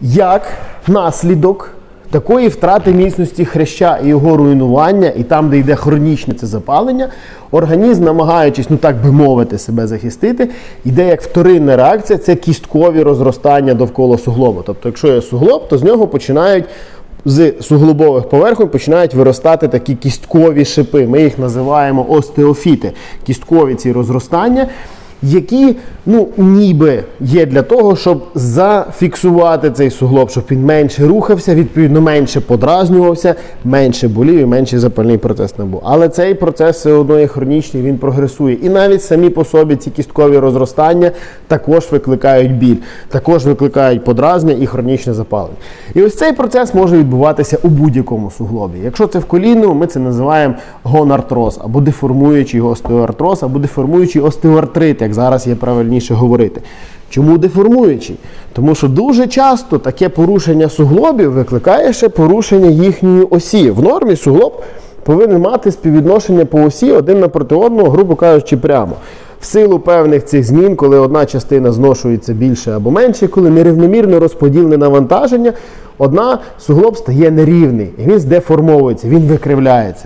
як наслідок такої втрати міцності хряща і його руйнування, і там, де йде хронічне це запалення, організм, намагаючись, ну так би мовити, себе захистити, йде як вторинна реакція, це кісткові розростання довкола суглобу. Тобто, якщо є суглоб, то з нього починають. З суглобових поверхонь починають виростати такі кісткові шипи. Ми їх називаємо остеофіти, кісткові ці розростання, які ну, ніби є для того, щоб зафіксувати цей суглоб, щоб він менше рухався, відповідно менше подразнювався, менше болів і менший запальний процес не був. Але цей процес все одно є хронічний, він прогресує. І навіть самі по собі ці кісткові розростання також викликають біль, також викликають подразнення і хронічне запалення. І ось цей процес може відбуватися у будь-якому суглобі. Якщо це в коліну, ми це називаємо гонартроз або деформуючий остеоартроз, або деформуючий остеоартрит, як зараз є правильніше говорити. Чому деформуючий? Тому що дуже часто таке порушення суглобів викликає ще порушення їхньої осі. В нормі суглоб повинен мати співвідношення по осі один напроти одного, грубо кажучи, прямо. В силу певних цих змін, коли одна частина зношується більше або менше, коли нерівномірно розподілене навантаження, одна суглоб стає нерівний, і він здеформовується, він викривляється.